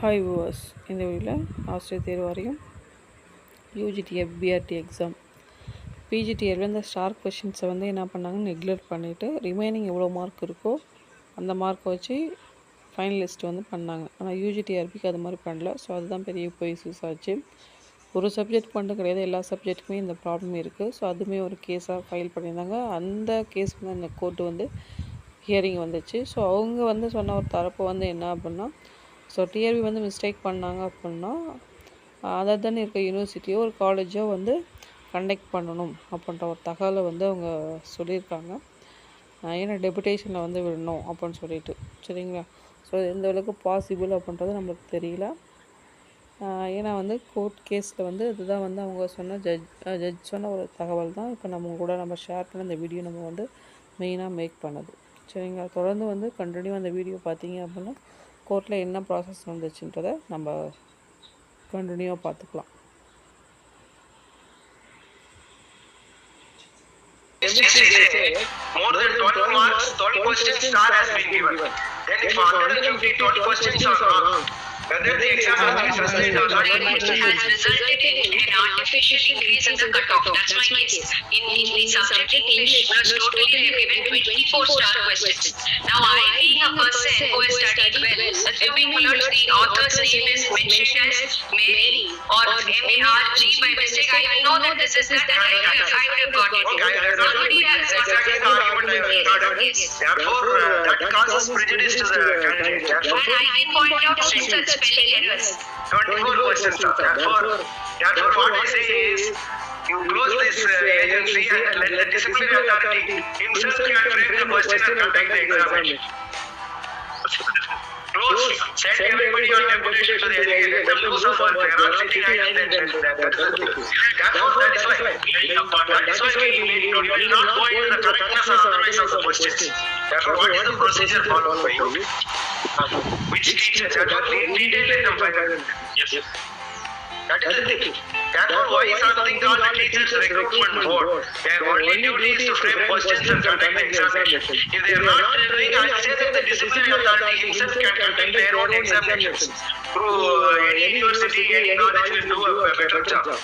Hi viewers இந்த வீடியோவில் ஆசிரியர் தேர்வு வாரியம். யூஜிடிஎஃப் பிஆர்டி எக்ஸாம் பிஜிடிஎல் இந்த ஸ்டார் கொஷின்ஸை வந்து என்ன பண்ணாங்க நெக்லெக்ட் பண்ணிவிட்டு ரிமைனிங் எவ்வளோ மார்க் இருக்கோ அந்த மார்க்கை வச்சு ஃபைனல் லிஸ்ட் வந்து பண்ணாங்க. ஆனால் யூஜிடிஆர்பிக்கு அது மாதிரி பண்ணல. ஸோ அதுதான் பெரிய பொய்சஸ் ஆச்சு. ஒரு சப்ஜெக்ட் மட்டும் கிடையாது. எல்லா சப்ஜெக்ட்டுக்குமே இந்த ப்ராப்ளம் இருக்குது ஸோ அதுவுமே ஒரு கேஸாக ஃபைல் பண்ணியிருந்தாங்க. அந்த கேஸ் வந்து அந்த கோர்ட்டு வந்து ஹியரிங் வந்துச்சு. ஸோ அவங்க வந்து சொன்ன ஒரு தரப்பு வந்து என்ன அப்படின்னா ஸோ டிஆர்பி வந்து மிஸ்டேக் பண்ணாங்க அப்படின்னா அதர் தன் இருக்க யூனிவர்சிட்டியோ ஒரு காலேஜோ வந்து கண்டக்ட் பண்ணணும் அப்படின்ற ஒரு தகவலை வந்து அவங்க சொல்லியிருக்காங்க. ஏன்னா டெபுடேஷனில் வந்து விடணும் அப்படின்னு சொல்லிட்டு. சரிங்களா? ஸோ எந்த அளவுக்கு பாசிபிள் அப்படின்றது நம்மளுக்கு தெரியல. ஏன்னா வந்து கோர்ட் கேஸில் வந்து இதுதான் வந்து அவங்க சொன்ன ஜட்ஜ் ஜட்ஜ் சொன்ன ஒரு தகவல் தான். இப்போ நம்ம கூட நம்ம ஷேர் பண்ண இந்த வீடியோ நம்ம வந்து மெயினாக மேக் பண்ணது. சரிங்களா? தொடர்ந்து வந்து கண்டினியூ அந்த வீடியோ பார்த்தீங்க அப்படின்னா கோர்ட்டில் என்ன ப்ராசஸ் நடந்துச்சுன்றதை நம்ம கண்டினியூவாக பார்த்துக்கலாம் Mistake they say more than 12 marks, 12 questions star has been given. Then if 150 12 questions are wrong, whether the exam has been sustained or not. It has resulted in an artificial increase in the cutoff. That's my case. In, in the subject English, was totally they have given 24 star questions. Now, I being a person who has studied well, assuming the author's name is mentioned as Mary or M-A-R-G by mistake, I know that this is that and I, I, I would have got it. Okay, I- I- Somebody has exactly the argument I Yes, started. Therefore, uh, that causes prejudice to the candidate. Therefore, And I can point out six spelling errors. 24 questions are. Therefore, therefore what I say is, you close this uh, agency and let the disciplinary authority himself can frame the question and conduct the examination. Close. Send everybody on deputation to the education. Let them lose of warfare. I'm sitting idle then, That is the. Therefore, that is why. That is why we will not go into the correctness or otherwise of the questions. Therefore, what is the procedure followed by you? Which teacher? Therefore, in detail let them find out. Yes. That is the thing. Therefore, the teachers recruitment board? Their only duty is to frame questions and conduct the examination. If they are not doing, I say that the disciplinary authority himself can conduct their own examinations. Through uh, any university, any knowledge will do a better job.